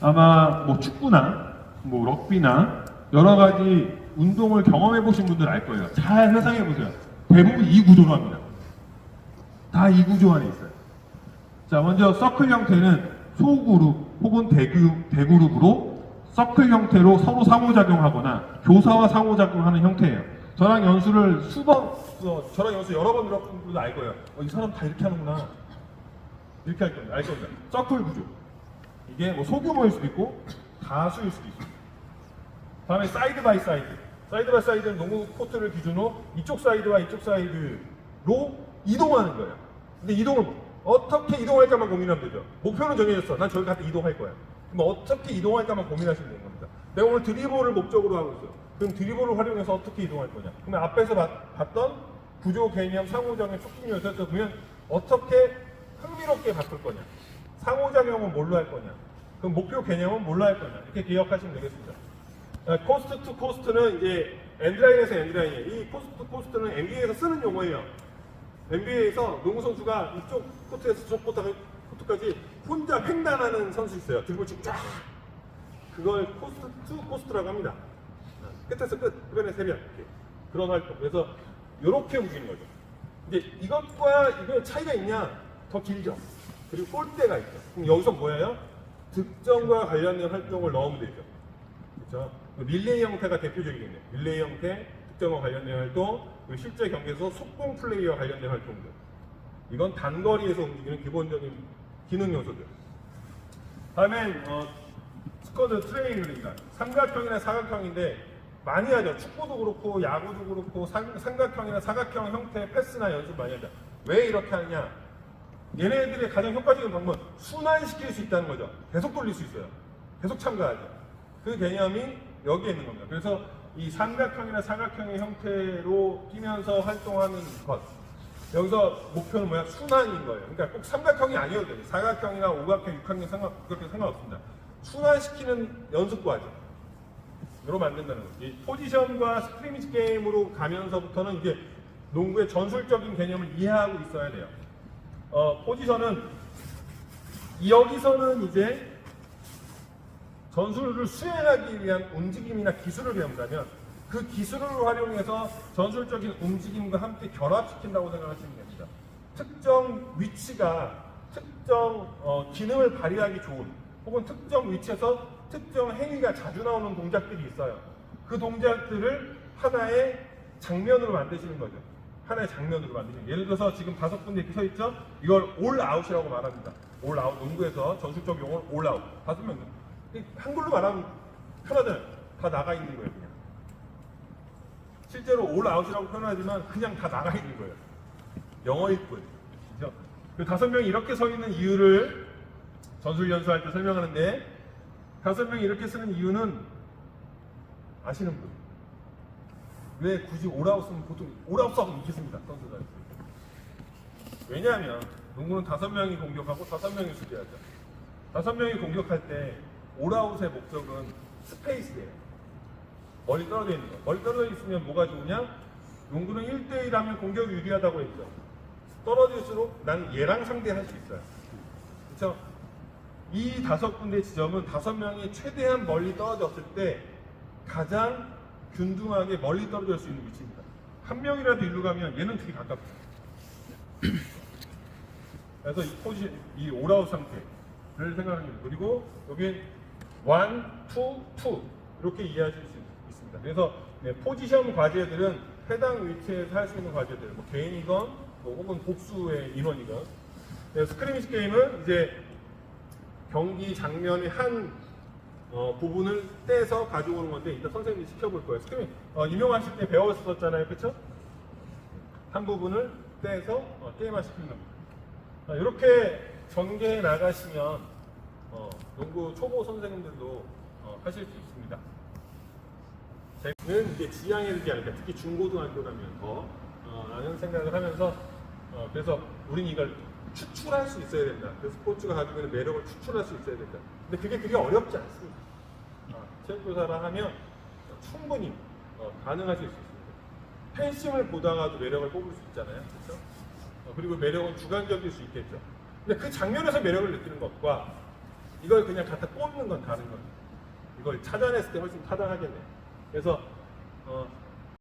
아마 뭐 축구나 뭐 럭비나 여러 가지 운동을 경험해 보신 분들 알 거예요. 잘 상상해 보세요. 대부분 이 구조로 합니다. 다 이 구조 안에 있어요. 자, 먼저 서클 형태는 소그룹 혹은 대그룹, 대그룹으로 서클 형태로 서로 상호작용하거나 교사와 상호작용하는 형태예요. 저랑 연수를 수번, 어, 저랑 연수 여러 번 들어본 분도 알 거예요. 어, 이 사람 다 이렇게 하는구나. 이렇게 할 겁니다. 알 겁니다. 서클 구조. 이게 뭐 소규모일 수도 있고 다수일 수도 있어요. 다음에 사이드 바이 사이드. 사이드 바이 사이드는 농구 코트를 기준으로 이쪽 사이드와 이쪽 사이드로 이동하는 거예요. 근데 이동을 어떻게 이동할까만 고민하면 되죠. 목표는 정해졌어. 난 저기 갔다 이동할 거야. 그럼 어떻게 이동할까만 고민하시면 되는 겁니다. 내가 오늘 드리블을 목적으로 하고 있어. 그럼 드리블을 활용해서 어떻게 이동할 거냐. 그러면 앞에서 봤, 봤던 구조 개념 상호작용 촉진 요소에서 보면 어떻게 흥미롭게 바꿀 거냐. 상호작용은 뭘로 할 거냐. 그럼 목표 개념은 뭘로 할 거냐. 이렇게 기억하시면 되겠습니다. 아, 코스트 투 코스트는 이제 엔드라인에서 엔드라인이에요. 이 코스트 투 코스트는 NBA에서 쓰는 용어예요. NBA에서 농구 선수가 이쪽 코트에서 저쪽 코트- 코트까지 혼자 횡단하는 선수 있어요. 치고 쫙. 그걸 코스트 투 코스트라고 합니다. 아, 끝에서 끝, 흡연의 세변. 이렇게. 그런 활동. 그래서 이렇게 움직이는 거죠. 이제 이것과 이거 차이가 있냐? 더 길죠. 그리고 골대가 있죠. 그럼 여기서 뭐예요? 득점과 관련된 활동을 넣으면 되죠. 그렇죠? 릴레이 형태가 대표적이겠네요. 릴레이 형태, 득점과 관련된 활동, 실제 경기에서 속공 플레이와 관련된 활동들. 이건 단거리에서 움직이는 기본적인 기능 요소들. 다음엔 어, 스쿼드 트레이닝입니다. 삼각형이나 사각형인데 많이 하죠. 축구도 그렇고 야구도 그렇고 삼, 삼각형이나 사각형 형태의 패스나 연습 많이 하죠. 왜 이렇게 하느냐? 얘네들의 가장 효과적인 방법은 순환시킬 수 있다는 거죠. 계속 돌릴 수 있어요. 계속 참가하죠. 그 개념이 여기에 있는 겁니다. 그래서 이 삼각형이나 사각형의 형태로 끼면서 활동하는 것. 여기서 목표는 뭐야? 순환인 거예요. 그러니까 꼭 삼각형이 아니어도 돼요. 사각형이나 오각형, 육각형 상관, 그렇게 상관없습니다. 순환시키는 연습 과정. 으로 만든다는 거죠. 이 포지션과 스크리미지 게임으로 가면서부터는 이제 농구의 전술적인 개념을 이해하고 있어야 돼요. 어, 포지션은 여기서는 이제 전술을 수행하기 위한 움직임이나 기술을 배운다면 그 기술을 활용해서 전술적인 움직임과 함께 결합시킨다고 생각하시면 됩니다. 특정 위치가 특정 어, 기능을 발휘하기 좋은 혹은 특정 위치에서 특정 행위가 자주 나오는 동작들이 있어요. 그 동작들을 하나의 장면으로 만드시는 거죠. 하나의 장면으로 만드시는. 예를 들어서 지금 다섯 군데 이렇게 서 있죠? 이걸 올 아웃이라고 말합니다. 올 아웃. 농구에서 전술적 용어는 올 아웃. 다섯 명. 이 한글로 말하면 편하잖아요. 다 나가 있는 거예요, 그냥. 실제로 올 아웃이라고 표현하지만 그냥 다 나가 있는 거예요. 영어일 뿐. 그죠? 그 다섯 명이 이렇게 서 있는 이유를 전술 연수할 때 설명하는데 다섯 명이 이렇게 쓰는 이유는 아시는 분? 왜 굳이 올아웃으면 보통 이렇게 씁니다, 선수들. 왜냐하면 농구는 다섯 명이 공격하고 다섯 명이 수비하죠. 다섯 명이 공격할 때 올아웃의 목적은 스페이스예요. 멀리 떨어져 있는 거. 멀리 떨어져 있으면 뭐가 좋으냐? 농구는 1대1 하면 공격이 유리하다고 했죠. 떨어질수록 난 얘랑 상대할 수 있어요. 그렇죠? 이 다섯 군데 지점은 다섯 명이 최대한 멀리 떨어졌을 때 가장 균등하게 멀리 떨어질 수 있는 위치입니다. 한 명이라도 일로 가면 얘는 되게 가깝죠. 그래서 이 포지션, 이 올아웃 상태를 생각하는 거예요. 그리고 여기엔 원, 투, 투 이렇게 이해하실 수 있습니다. 그래서 네, 포지션 과제들은 해당 위치에서 할 수 있는 과제들, 뭐 개인이건 뭐 혹은 복수의 인원이건 네, 스크리미지 게임은 이제 경기 장면의 한 어, 부분을 떼서 가져오는 건데 이따 선생님이 시켜볼 거예요. 스크린 어, 임용하실 때 배웠었잖아요, 그렇죠? 한 부분을 떼서 어, 게임화 시키는 겁니다. 아, 이렇게 전개해 나가시면 어, 농구 초보 선생님들도 어, 하실 수 있습니다. 저는 이제 지향해 주지 않을까, 특히 중고등학교라면 더 어, 라는 생각을 하면서 어, 그래서 우린 이걸 추출할 수 있어야 된다. 그 스포츠가 가지고 있는 매력을 추출할 수 있어야 된다. 근데 그게 그게 어렵지 않습니다. 어, 체육교사라 하면 충분히 어, 가능하실 수 있습니다. 팬심을 보다가도 매력을 뽑을 수 있잖아요. 그렇죠? 어, 그리고 매력은 주관적일 수 있겠죠. 근데 그 장면에서 매력을 느끼는 것과 이걸 그냥 갖다 꽂는 건 다른 거예요. 이걸 찾아냈을 때 훨씬 타당하겠네. 그래서 어,